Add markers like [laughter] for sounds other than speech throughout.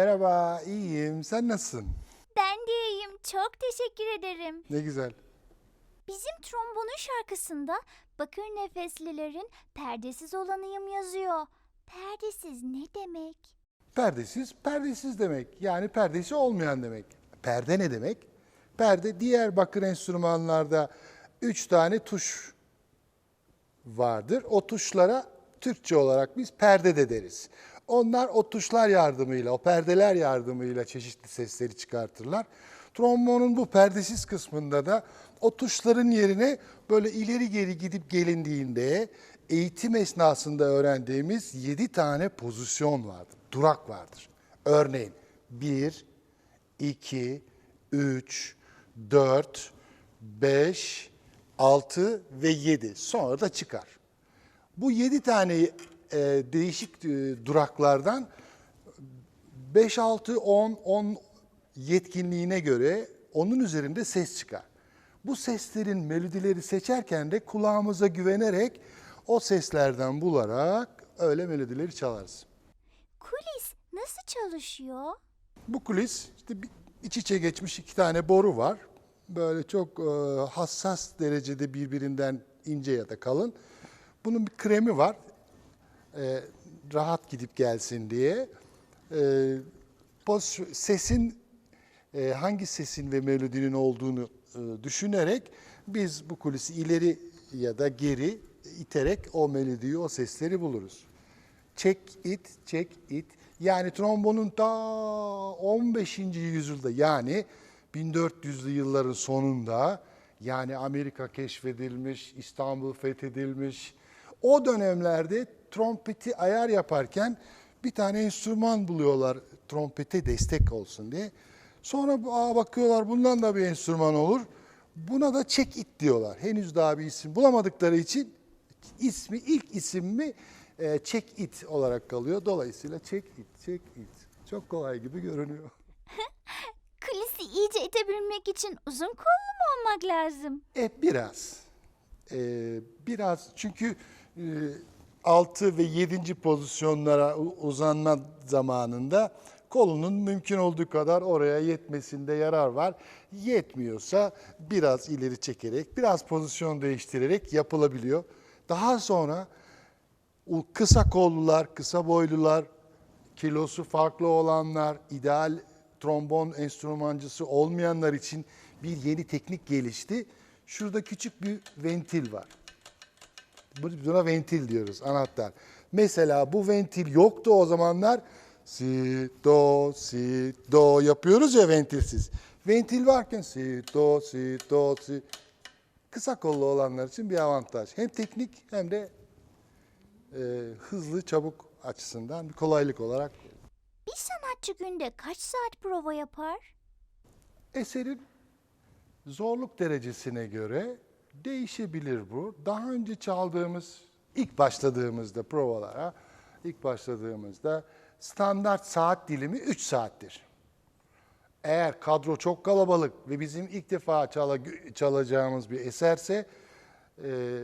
Merhaba, iyiyim. Sen nasılsın? Ben de iyiyim. Çok teşekkür ederim. Ne güzel. Bizim trombonun şarkısında Bakır Nefeslilerin perdesiz olanıyım yazıyor. Perdesiz ne demek? Perdesiz, perdesiz demek. Yani perdesi olmayan demek. Perde ne demek? Perde diğer bakır enstrümanlarda üç tane tuş vardır. O tuşlara Türkçe olarak biz perde de deriz. Onlar o tuşlar yardımıyla, o perdeler yardımıyla çeşitli sesleri çıkartırlar. Trombonun bu perdesiz kısmında da o tuşların yerine böyle ileri geri gidip gelindiğinde eğitim esnasında öğrendiğimiz 7 tane pozisyon vardır, durak vardır. Örneğin 1, 2, 3, 4, 5, 6 ve 7. Sonra da çıkar. Bu 7 tane e, değişik e, duraklardan 5, 6, 10, 10 yetkinliğine göre onun üzerinde ses çıkar. Bu seslerin melodileri seçerken de kulağımıza güvenerek o seslerden bularak öyle melodileri çalarız. Kulis nasıl çalışıyor? Bu kulis işte iç içe geçmiş iki tane boru var. Böyle çok e, hassas derecede birbirinden ince ya da kalın. Bunun bir kremi var. E, rahat gidip gelsin diye. E, poz- sesin e, hangi sesin ve melodinin olduğunu e, düşünerek biz bu kulisi ileri ya da geri iterek o melodiyi, o sesleri buluruz. Check it, check it. Yani trombonun ta 15. yüzyılda yani 1400'lü yılların sonunda yani Amerika keşfedilmiş, İstanbul fethedilmiş. O dönemlerde trompeti ayar yaparken bir tane enstrüman buluyorlar trompete destek olsun diye. Sonra aa, bakıyorlar bundan da bir enstrüman olur. Buna da check it diyorlar. Henüz daha bir isim bulamadıkları için ismi ilk isim mi e, check it olarak kalıyor. Dolayısıyla check it, check it. Çok kolay gibi görünüyor. [laughs] Kulisi iyice itebilmek için uzun kollu mu olmak lazım? E biraz. E, biraz çünkü 6 ve 7. pozisyonlara uzanma zamanında kolunun mümkün olduğu kadar oraya yetmesinde yarar var. Yetmiyorsa biraz ileri çekerek, biraz pozisyon değiştirerek yapılabiliyor. Daha sonra kısa kollular, kısa boylular, kilosu farklı olanlar, ideal trombon enstrümancısı olmayanlar için bir yeni teknik gelişti. Şurada küçük bir ventil var. Bu- Buna ventil diyoruz, anahtar. Mesela bu ventil yoktu o zamanlar. Si, do, si, do yapıyoruz ya ventilsiz. Ventil varken si, do, si, do, si. Kısa kollu olanlar için bir avantaj. Hem teknik hem de e, hızlı, çabuk açısından bir kolaylık olarak Bir sanatçı günde kaç saat prova yapar? eserin zorluk derecesine göre değişebilir bu. Daha önce çaldığımız, ilk başladığımızda provalara, ilk başladığımızda standart saat dilimi 3 saattir. Eğer kadro çok kalabalık ve bizim ilk defa çala- çalacağımız bir eserse e,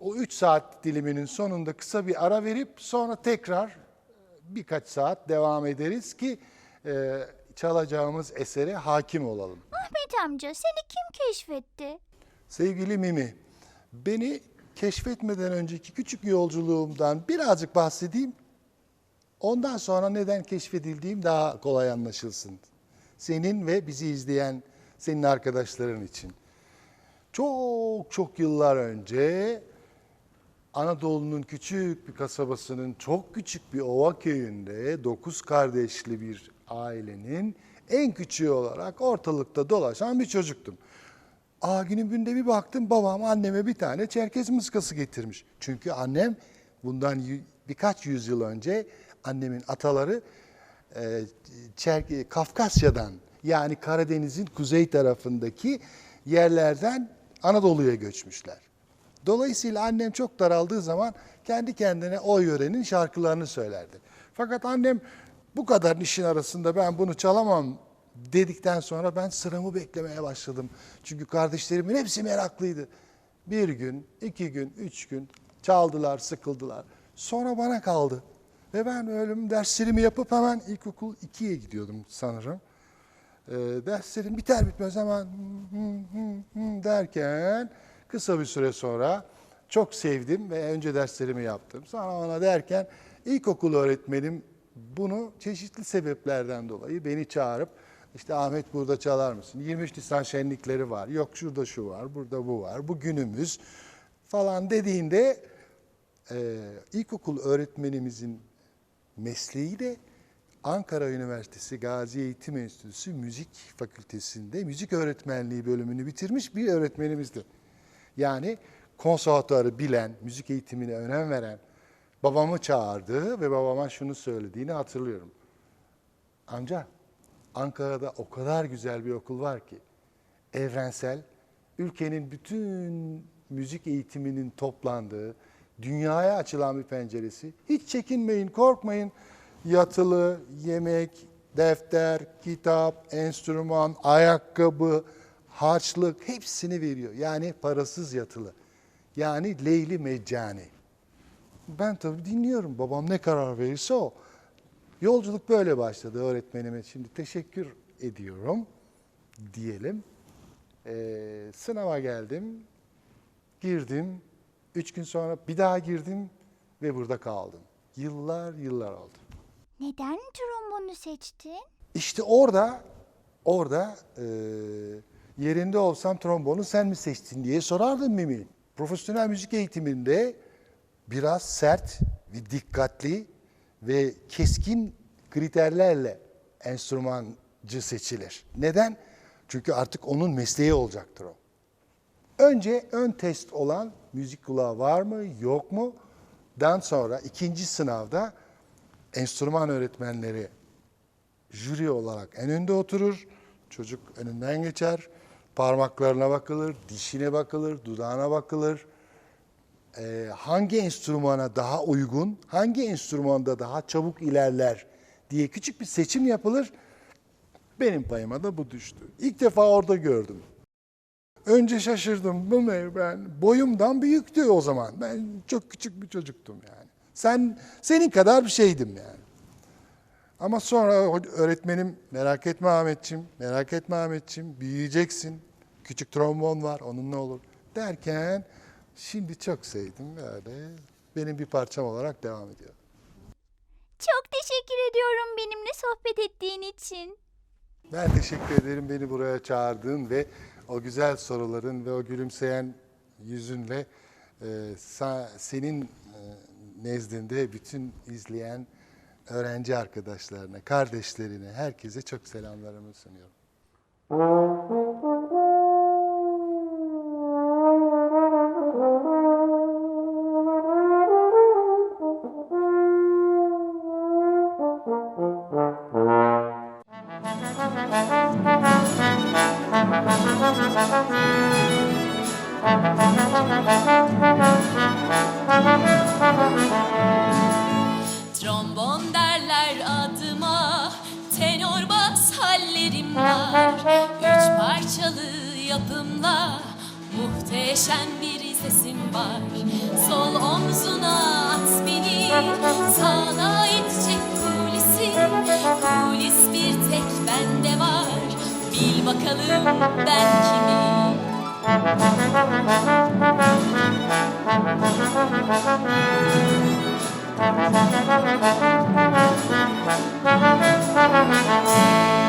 o 3 saat diliminin sonunda kısa bir ara verip sonra tekrar birkaç saat devam ederiz ki e, çalacağımız esere hakim olalım. Ahmet amca seni kim keşfetti? Sevgili Mimi, beni keşfetmeden önceki küçük yolculuğumdan birazcık bahsedeyim. Ondan sonra neden keşfedildiğim daha kolay anlaşılsın. Senin ve bizi izleyen senin arkadaşların için. Çok çok yıllar önce Anadolu'nun küçük bir kasabasının çok küçük bir ova köyünde dokuz kardeşli bir ailenin en küçüğü olarak ortalıkta dolaşan bir çocuktum. Aa günün birinde bir baktım babam anneme bir tane Çerkez mıskası getirmiş. Çünkü annem bundan birkaç yüzyıl önce annemin ataları e, Kafkasya'dan yani Karadeniz'in kuzey tarafındaki yerlerden Anadolu'ya göçmüşler. Dolayısıyla annem çok daraldığı zaman kendi kendine o yörenin şarkılarını söylerdi. Fakat annem bu kadar işin arasında ben bunu çalamam dedikten sonra ben sıramı beklemeye başladım. Çünkü kardeşlerimin hepsi meraklıydı. Bir gün, iki gün, üç gün çaldılar, sıkıldılar. Sonra bana kaldı. Ve ben ölüm derslerimi yapıp hemen ilkokul 2'ye gidiyordum sanırım. Ee, derslerim biter bitmez hemen derken kısa bir süre sonra çok sevdim ve önce derslerimi yaptım. Sonra ona derken ilkokul öğretmenim bunu çeşitli sebeplerden dolayı beni çağırıp işte Ahmet burada çalar mısın? 23 Nisan şenlikleri var. Yok şurada şu var, burada bu var. Bu günümüz falan dediğinde e, ilkokul öğretmenimizin mesleği de Ankara Üniversitesi Gazi Eğitim Enstitüsü Müzik Fakültesi'nde müzik öğretmenliği bölümünü bitirmiş bir öğretmenimizdi. Yani konservatuarı bilen, müzik eğitimine önem veren babamı çağırdı ve babama şunu söylediğini hatırlıyorum. Amca, Ankara'da o kadar güzel bir okul var ki, evrensel, ülkenin bütün müzik eğitiminin toplandığı, dünyaya açılan bir penceresi. Hiç çekinmeyin, korkmayın. Yatılı, yemek, defter, kitap, enstrüman, ayakkabı, harçlık hepsini veriyor. Yani parasız yatılı. Yani Leyli Meccani. Ben tabii dinliyorum. Babam ne karar verirse o. Yolculuk böyle başladı öğretmenime. Şimdi teşekkür ediyorum diyelim. Ee, sınava geldim, girdim. Üç gün sonra bir daha girdim ve burada kaldım. Yıllar yıllar oldu. Neden trombonu seçtin? İşte orada, orada e, yerinde olsam trombonu sen mi seçtin diye sorardım Mimi. Profesyonel müzik eğitiminde biraz sert ve dikkatli ve keskin kriterlerle enstrümancı seçilir. Neden? Çünkü artık onun mesleği olacaktır o. Önce ön test olan müzik kulağı var mı yok mu? Dan sonra ikinci sınavda enstrüman öğretmenleri jüri olarak en önde oturur. Çocuk önünden geçer. Parmaklarına bakılır, dişine bakılır, dudağına bakılır. Ee, hangi enstrümana daha uygun, hangi enstrümanda daha çabuk ilerler diye küçük bir seçim yapılır. Benim payıma da bu düştü. İlk defa orada gördüm. Önce şaşırdım. Bu ne ben? Boyumdan büyüktü o zaman. Ben çok küçük bir çocuktum yani. Sen senin kadar bir şeydim yani. Ama sonra öğretmenim merak etme Ahmetçim, merak etme Ahmetçim büyüyeceksin. Küçük trombon var onunla olur derken şimdi çok sevdim böyle. Benim bir parçam olarak devam ediyor. Çok teşekkür ediyorum benimle sohbet ettiğin için. Ben teşekkür ederim beni buraya çağırdığın ve o güzel soruların ve o gülümseyen yüzünle e, sa- senin e, nezdinde bütün izleyen öğrenci arkadaşlarına, kardeşlerine, herkese çok selamlarımı sunuyorum. derler adıma. Tenor bas hallerim var. Üç parçalı yapımla Muhteşem bir sesim var. Sol omzuna at beni Sağına itecek kulisi. Kulis bir tek bende var. Bil bakalım ben kimim? Thank you. Thank you.